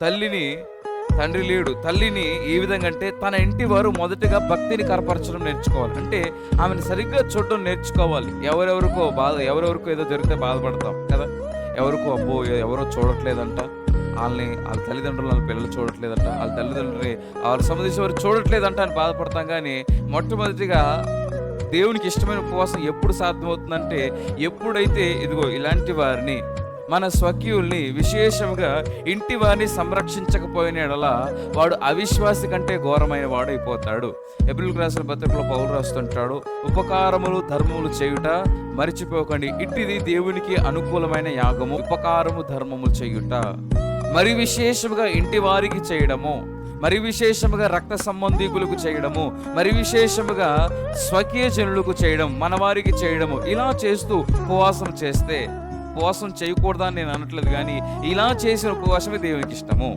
తల్లిని తండ్రి లేడు. తల్లిని ఏ విధంగా అంటే తన ఇంటి వారు మొదటగా భక్తిని కనపరచడం నేర్చుకోవాలి. అంటే ఆమెను సరిగ్గా చూడడం నేర్చుకోవాలి. ఎవరెవరికో బాధ ఎవరెవరికో ఏదో జరిగితే బాధపడతాం కదా? ఎవరికో అబ్బో ఎవరో చూడట్లేదంట. వాళ్ళని వాళ్ళ తల్లిదండ్రులు వాళ్ళ పిల్లలు చూడట్లేదంట. వాళ్ళ తల్లిదండ్రులని వాళ్ళ సంబంధించిన వారు చూడట్లేదంట అని బాధపడతాం కానీ మొట్టమొదటిగా దేవునికి ఇష్టమైన ఉపవాసం ఎప్పుడు సాధ్యమవుతుందంటే ఎప్పుడైతే ఇదిగో ఇలాంటి వారిని మన స్వకీయుల్ని విశేషంగా ఇంటి వారిని సంరక్షించకపోయిన ఎడల వాడు అవిశ్వాసి కంటే ఘోరమైన వాడైపోతాడు. ఎబ్రిల్ రాసిన పత్రికలో పౌరు రాస్తుంటాడు ఉపకారములు ధర్మములు చేయుట మరిచిపోకండి. ఇట్టిది దేవునికి అనుకూలమైన యాగము. ఉపకారము ధర్మము చేయుట మరి విశేషముగా ఇంటి వారికి చేయడము. మరి విశేషముగా రక్త సంబంధికులకు చేయడము. మరి విశేషముగా స్వకీయ జనులకు చేయడం మనవారికి చేయడము. ఇలా చేస్తూ ఉపవాసం చేస్తే ఉపవాసం చేయకూడదని నేను అనట్లేదు కానీ ఇలా చేసిన ఉపవాసమే దేవునికి ఇష్టము.